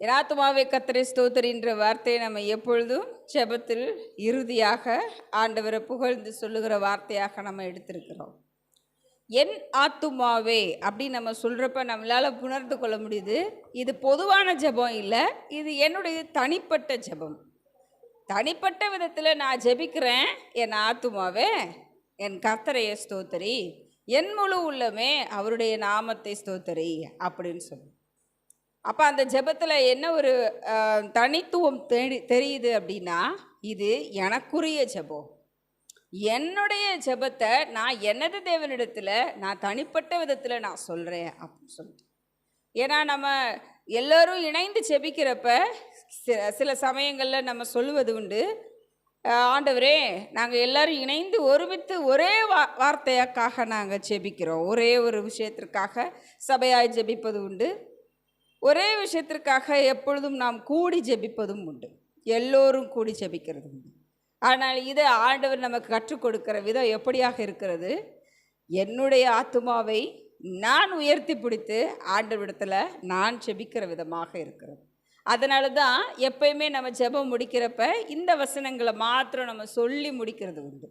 எனாத்துமாவே கத்தரை ஸ்தோத்தரின்ற வார்த்தையை நம்ம எப்பொழுதும் ஜெபத்தில் இறுதியாக ஆண்டவரை புகழ்ந்து சொல்லுகிற வார்த்தையாக நம்ம எடுத்திருக்கிறோம். என் ஆத்துமாவே அப்படின்னு நம்ம சொல்கிறப்ப நம்மளால் உணர்ந்து கொள்ள முடியுது. இது பொதுவான ஜெபம் இல்லை இது என்னுடைய தனிப்பட்ட ஜெபம். தனிப்பட்ட விதத்தில் நான் ஜெபிக்கிறேன் என் ஆத்துமாவே என் கர்த்தரைய ஸ்தோத்தரி. என் முழு உள்ளமே அவருடைய நாமத்தை ஸ்தோத்தரி அப்படின்னு சொல்லு. அப்போ அந்த ஜெபத்தில் என்ன ஒரு தனித்துவம் தெரி தெரியுது அப்படின்னா இது எனக்குரிய ஜெபம். என்னுடைய ஜெபத்தை நான் எனது தேவனிடத்தில் நான் தனிப்பட்ட விதத்தில் நான் சொல்கிறேன் அப்படின்னு சொல்லிட்டு ஏன்னா நம்ம எல்லோரும் இணைந்து ஜெபிக்கிறப்ப சில சில சமயங்களில் நம்ம சொல்லுவது உண்டு. ஆண்டவரே நாங்கள் எல்லோரும் இணைந்து ஒருமித்து ஒரே வா வார்த்தையாக்காக நாங்கள் ஜெபிக்கிறோம். ஒரே ஒரு விஷயத்திற்காக சபையாய் ஜெபிப்பது உண்டு. ஒரே விஷயத்திற்காக எப்பொழுதும் நாம் கூடி ஜெபிப்பதும் உண்டு. எல்லோரும் கூடி ஜெபிக்கிறது உண்டு. ஆனால் இதை ஆண்டவர் நமக்கு கற்றுக் கொடுக்கிற விதம் எப்படியாக இருக்கிறது? என்னுடைய ஆத்மாவை நான் உயர்த்தி பிடித்து ஆண்டவரிடத்தில் நான் ஜெபிக்கிற விதமாக இருக்கிறது. அதனால தான் எப்பயுமே நம்ம ஜெபம் முடிக்கிறப்ப இந்த வசனங்களை மாத்திரம் நம்ம சொல்லி முடிக்கிறது உண்டு.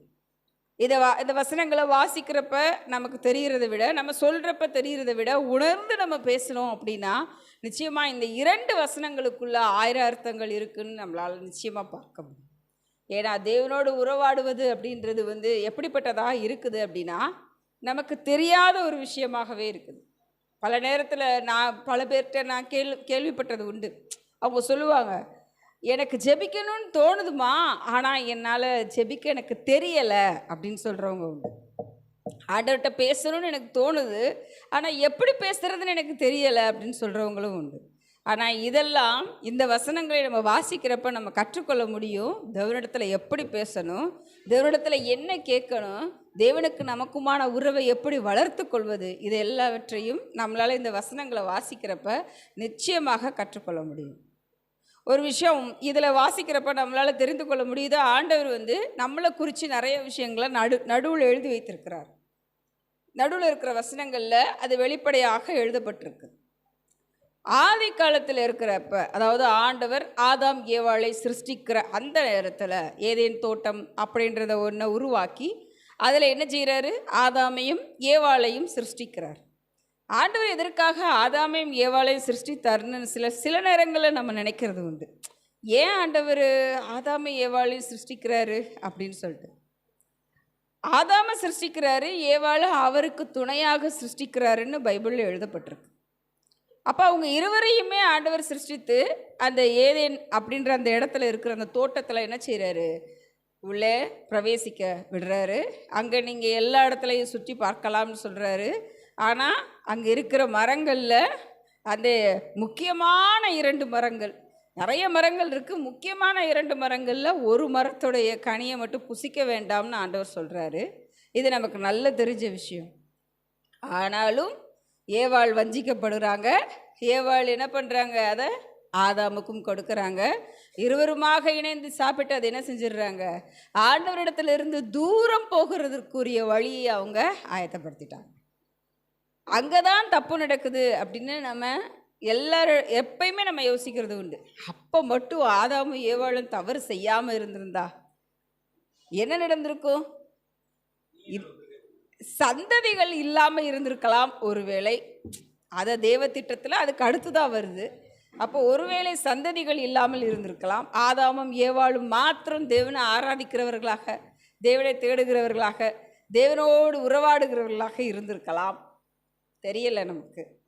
இதை வா இந்த வசனங்களை வாசிக்கிறப்ப நமக்கு தெரிகிறத விட நம்ம சொல்கிறப்ப தெரிகிறத விட உணர்ந்து நம்ம பேசணும் அப்படின்னா நிச்சயமாக இந்த இரண்டு வசனங்களுக்குள்ள ஆயிரம் அர்த்தங்கள் இருக்குன்னு நம்மளால் நிச்சயமாக பார்க்க முடியும். ஏன்னா தேவனோடு உறவாடுவது அப்படின்றது வந்து எப்படிப்பட்டதாக இருக்குது அப்படின்னா நமக்கு தெரியாத ஒரு விஷயமாகவே இருக்குது. பல நேரத்தில் நான் பல பேர்கிட்ட நான் கேள் கேள்விப்பட்டது உண்டு. அவங்க சொல்லுவாங்க எனக்கு ஜெபிக்கணும்னு தோணுதுமா ஆனால் என்னால் ஜெபிக்க எனக்கு தெரியலை அப்படின்னு சொல்கிறவங்க உண்டு. ஆண்டவர்கிட்ட பேசணும்னு எனக்கு தோணுது ஆனால் எப்படி பேசுகிறதுன்னு எனக்கு தெரியலை அப்படின்னு சொல்கிறவங்களும் உண்டு. ஆனால் இதெல்லாம் இந்த வசனங்களை நம்ம வாசிக்கிறப்ப நம்ம கற்றுக்கொள்ள முடியும் தேவனிடத்தில் எப்படி பேசணும் தேவனிடத்தில் என்ன கேட்கணும் தேவனுக்கு நமக்குமான உறவை எப்படி வளர்த்து கொள்வது இது எல்லாவற்றையும் நம்மளால் இந்த வசனங்களை வாசிக்கிறப்ப நிச்சயமாக கற்றுக்கொள்ள முடியும். ஒரு விஷயம் இதில் வாசிக்கிறப்ப நம்மளால் தெரிந்து கொள்ள முடியுது. ஆண்டவர் வந்து நம்மளை குறித்து நிறைய விஷயங்களை நடு நடுவில் எழுதி வைத்திருக்கிறார். நடுவில் இருக்கிற வசனங்களில் அது வெளிப்படையாக எழுதப்பட்டிருக்கு. ஆதி காலத்தில் இருக்கிறப்ப அதாவது ஆண்டவர் ஆதாம் ஏவாளை சிருஷ்டிக்கிற அந்த நேரத்தில் ஏதேன் தோட்டம் அப்படின்றத ஒன்றை உருவாக்கி அதில் என்ன செய்கிறாரு ஆதாமையும் ஏவாளையும் சிருஷ்டிக்கிறார். ஆண்டவர் எதற்காக ஆதாமையும் ஏவாளையும் சிருஷ்டித்தாருன்னு சில சில நேரங்களில் நம்ம நினைக்கிறது உண்டு. ஏன் ஆண்டவர் ஆதாமை ஏவாளையும் சிருஷ்டிக்கிறாரு அப்படின்னு சொல்லிட்டு. ஆதாம சிருஷ்டிக்கிறாரு ஏவாளை அவருக்கு துணையாக சிருஷ்டிக்கிறாருன்னு பைபிளில் எழுதப்பட்டிருக்கு. அப்போ அவங்க இருவரையுமே ஆண்டவர் சிருஷ்டித்து அந்த ஏதேன் அப்படின்ற அந்த இடத்துல இருக்கிற அந்த தோட்டத்தில் என்ன செய்கிறாரு உள்ளே பிரவேசிக்க விடுறாரு. அங்கே நீங்கள் எல்லா இடத்துலையும் சுற்றி பார்க்கலாம்னு சொல்கிறாரு ஆனால் அங்கே இருக்கிற மரங்களில் அந்த முக்கியமான இரண்டு மரங்கள். நிறைய மரங்கள் இருக்குது முக்கியமான இரண்டு மரங்களில் ஒரு மரத்துடைய கனியை மட்டும் புசிக்க வேண்டாம்னு ஆண்டவர் சொல்கிறாரு இது நமக்கு நல்ல தெரிஞ்ச விஷயம். ஆனாலும் ஏவாள் வஞ்சிக்கப்படுறாங்க. ஏவாள் என்ன பண்ணுறாங்க அதை ஆதாமுக்கும் கொடுக்குறாங்க. இருவருமாக இணைந்து சாப்பிட்டு அதை என்ன செஞ்சிடுறாங்க? ஆண்டவரிடத்துல இருந்து தூரம் போகிறதுக்குரிய வழியை அவங்க ஆயத்தப்படுத்திட்டாங்க. அங்கே தான் தப்பு நடக்குது அப்படின்னு நம்ம எல்லாரும் எப்பயுமே நம்ம யோசிக்கிறது உண்டு. அப்போ மட்டும் ஆதாமும் ஏவாளும் தவறு செய்யாமல் இருந்திருந்தா என்ன நடந்திருக்கும்? சந்ததிகள் இல்லாமல் இருந்திருக்கலாம் ஒருவேளை. அதை தேவ திட்டத்தில் அதுக்கு அடுத்து தான் வருது. அப்போ ஒருவேளை சந்ததிகள் இல்லாமல் இருந்திருக்கலாம். ஆதாமும் ஏவாளும் மாத்திரம் தேவனை ஆராதிக்கிறவர்களாக தேவனை தேடுகிறவர்களாக தேவனோடு உறவாடுகிறவர்களாக இருந்திருக்கலாம். தெரியலை நமக்கு.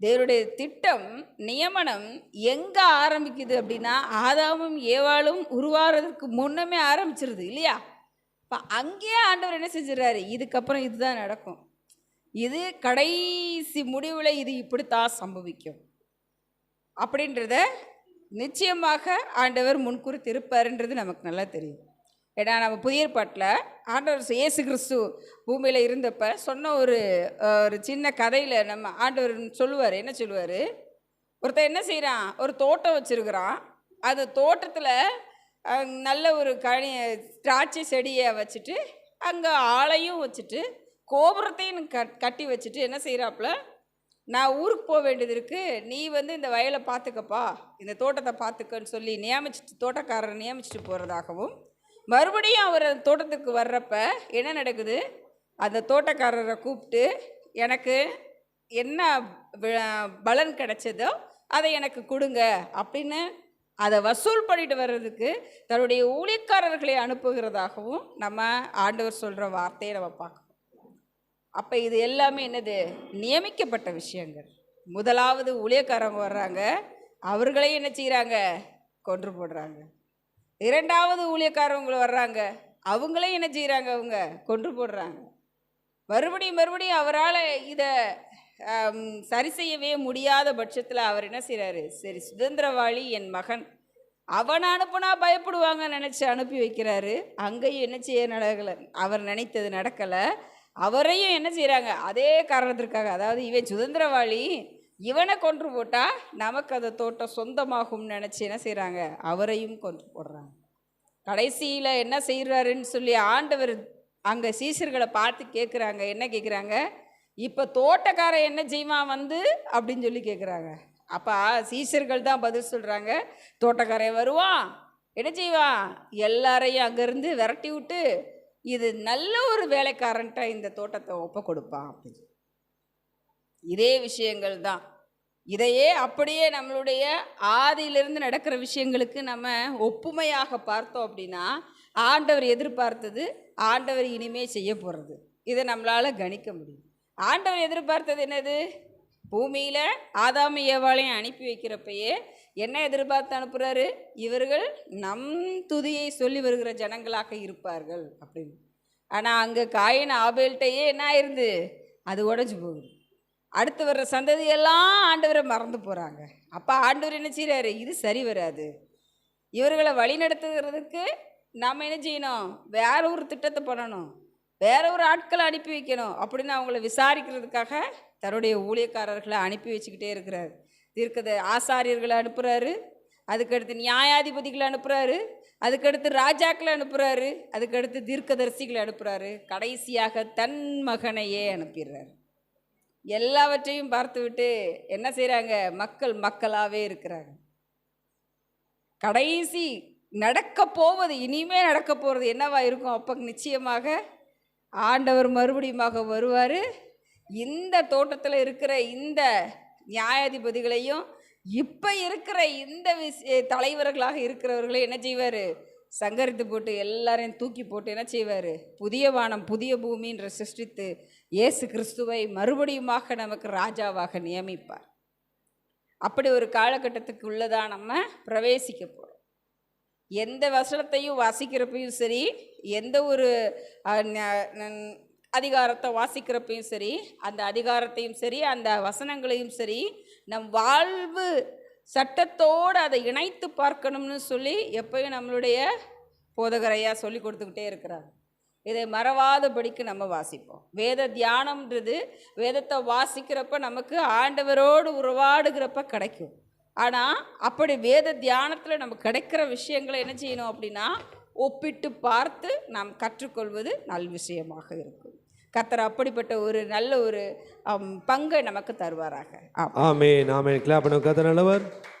தேவருடைய திட்டம் நியமனம் எங்கே ஆரம்பிக்குது அப்படின்னா ஆதாமும் ஏவாளும் உருவாகிறதுக்கு முன்னமே ஆரம்பிச்சிருது இல்லையா? இப்போ அங்கேயே ஆண்டவர் என்ன செஞ்சிடறாரு? இதுக்கப்புறம் இதுதான் நடக்கும். இது கடைசி முடிவில் இது இப்படித்தான் சம்பவிக்கும். அப்படின்றத நிச்சயமாக ஆண்டவர் முன்குறித்திருப்பாருன்றது நமக்கு நல்லா தெரியும். ஏன்னா நம்ம புதிய பாட்டில் ஆண்டவர் இயேசு கிறிஸ்து பூமியில் இருந்தப்ப சொன்ன ஒரு ஒரு சின்ன கதையில் நம்ம ஆண்டவர் சொல்லுவார். என்ன சொல்லுவார்? ஒருத்தன் என்ன செய்கிறான் ஒரு தோட்டம் வச்சுருக்கிறான். அந்த தோட்டத்தில் நல்ல ஒரு கனி திராட்சை செடியை வச்சுட்டு அங்கே ஆளையும் வச்சுட்டு கோபுரத்தையும் கட் கட்டி வச்சுட்டு என்ன செய்கிறாப்புல நான் ஊருக்கு போக வேண்டியது இருக்குது நீ வந்து இந்த வயலை பார்த்துக்கப்பா இந்த தோட்டத்தை பார்த்துக்கன்னு சொல்லி நியமிச்சிட்டு தோட்டக்காரரை நியமிச்சிட்டு போகிறதாகவும் மறுபடியும் அவர் தோட்டத்துக்கு வர்றப்ப என்ன நடக்குது? அந்த தோட்டக்காரரை கூப்பிட்டு எனக்கு என்ன பலன் கிடைச்சதோ அதை எனக்கு கொடுங்க அப்படின்னு அதை வசூல் பண்ணிட்டு வர்றதுக்கு தன்னுடைய ஊழியக்காரர்களை அனுப்புகிறதாகவும் நம்ம ஆண்டவர் சொல்கிற வார்த்தையை நம்ம பார்க்கணும் அப்போ இது எல்லாமே என்னது? நியமிக்கப்பட்ட விஷயங்கள். முதலாவது ஊழியக்காரங்க வர்றாங்க. அவர்களையும் என்ன செய்கிறாங்க கொன்று போடுறாங்க. இரண்டாவது ஊழியக்காரவங்களை வர்றாங்க. அவங்களே என்ன செய்கிறாங்க அவங்க? கொன்று போடுறாங்க. மறுபடியும் மறுபடியும் அவரால் இதை சரி செய்யவே முடியாத பட்சத்தில் அவர் என்ன செய்கிறாரு சரி சுதந்திரவாளி என் மகன். அவனை அனுப்புனா பயப்படுவாங்கன்னு நினச்சி அனுப்பி வைக்கிறாரு. அங்கேயும் என்ன செய்ய நடக்கலை அவர் நினைத்தது நடக்கலை. அவரையும் என்ன செய்கிறாங்க அதே காரணத்திற்காக அதாவது இவன் சுதந்திரவாளி இவனை கொன்று போட்டால் நமக்கு அந்த தோட்டம் சொந்தமாகும்னு நினச்சி என்ன செய்கிறாங்க அவரையும் கொன்று போடுறாங்க. கடைசியில் என்ன செய்கிறாருன்னு சொல்லி ஆண்டவர் அங்கே சீசர்களை பார்த்து கேட்குறாங்க என்ன கேட்குறாங்க இப்போ தோட்டக்காரன் என்ன செய்வான் வந்து அப்படின்னு சொல்லி கேட்குறாங்க அப்போ சீசர்கள் தான் பதில் சொல்கிறாங்க தோட்டக்காரன் வருவான். என்ன செய்வான்? எல்லாரையும் அங்கேருந்து விரட்டி விட்டு இது நல்ல ஒரு வேலைக்காரன்ட்ட இந்த தோட்டத்தை ஒப்ப கொடுப்பான் அப்படின்னு. இதே விஷயங்கள் தான் இதையே அப்படியே நம்மளுடைய ஆதியிலிருந்து நடக்கிற விஷயங்களுக்கு நம்ம ஒப்புமையாக பார்த்தோம் அப்படின்னா ஆண்டவர் எதிர்பார்த்தது ஆண்டவர் இனிமே செய்ய போகிறது இதை நம்மளால் கணிக்க முடியும். ஆண்டவர் எதிர்பார்த்தது என்னது? பூமியில் ஆதாமி ஏவாளையும் அனுப்பி வைக்கிறப்பயே என்ன எதிர்பார்த்து அனுப்புகிறாரு இவர்கள் நம் துதியை சொல்லி வருகிற ஜனங்களாக இருப்பார்கள் அப்படின்னு. ஆனால் அங்கே காயின் ஆபேல்கிட்டயே என்ன ஆயிருந்து? அது உடஞ்சி போகுது. அடுத்து வர்ற சந்ததியெல்லாம் ஆண்டவரை மறந்து போகிறாங்க அப்போ ஆண்டவர் என்ன செய்கிறாரு இது சரி வராது. இவர்களை வழிநடத்துகிறதுக்கு நாம் என்ன செய்யணும்? வேற ஒரு திட்டத்தை பண்ணணும். வேற ஒரு ஆட்களை அனுப்பி வைக்கணும். அப்படின்னு அவங்கள விசாரிக்கிறதுக்காக தன்னுடைய ஊழியக்காரர்களை அனுப்பி வச்சுக்கிட்டே இருக்கிறார். தீர்க்கத ஆசாரியர்களை அனுப்புகிறாரு அதுக்கடுத்து நியாயாதிபதிகளை அனுப்புகிறாரு அதுக்கடுத்து ராஜாக்களை அனுப்புகிறாரு அதுக்கடுத்து தீர்க்கதரிசிகளை அனுப்புகிறாரு கடைசியாக தன் மகனையே அனுப்பிடுறாரு. எல்லாவற்றையும் பார்த்துவிட்டு என்ன செய்கிறாங்க மக்கள் மக்களாகவே இருக்கிறாங்க. கடைசி நடக்க போவது இனிமே நடக்க போகிறது என்னவா இருக்கும்? அப்போ நிச்சயமாக ஆண்டவர் மறுபடியுமாக வருவார். இந்த தோட்டத்தில் இருக்கிற இந்த நியாயாதிபதிகளையும் இப்போ இருக்கிற இந்த தலைவர்களாக இருக்கிறவர்களையும் என்ன செய்வார்? சங்கரித்து போட்டு எல்லாரையும் தூக்கி போட்டு என்ன செய்வார்? புதிய வானம் புதிய பூமின்ற சிருஷ்டித்து இயேசு கிறிஸ்துவை மறுபடியுமாக நமக்கு ராஜாவாக நியமிப்பார். அப்படி ஒரு காலகட்டத்துக்கு உள்ளதான் நம்ம பிரவேசிக்க போகிறோம் எந்த வசனத்தையும் வாசிக்கிறப்பையும் சரி எந்த ஒரு ந- நன்- அதிகாரத்தை வாசிக்கிறப்பையும் சரி அந்த அதிகாரத்தையும் சரி அந்த வசனங்களையும் சரி நம் வாழ்வு சட்டத்தோடு அதை இணைத்து பார்க்கணும்னு சொல்லி எப்பயும் நம்மளுடைய போதகரையாக சொல்லி கொடுத்துக்கிட்டே இருக்கிறார். இதை மறவாதபடிக்கு நம்ம வாசிப்போம். வேத தியானம்ன்றது வேதத்தை வாசிக்கிறப்ப நமக்கு ஆண்டவரோடு உறவாடுகிறப்ப கிடைக்கும். ஆனால் அப்படி வேத தியானத்தில் நம்ம கிடைக்கிற விஷயங்களை என்ன செய்யணும் அப்படின்னா ஒப்பிட்டு பார்த்து நாம் கற்றுக்கொள்வது நல் விஷயமாக இருக்கும். கத்தர் அப்படிப்பட்ட ஒரு நல்ல ஒரு பங்கை நமக்கு தருவாராக. ஆமே. நாமே கிளாப் கத்தர் நல்லவர்.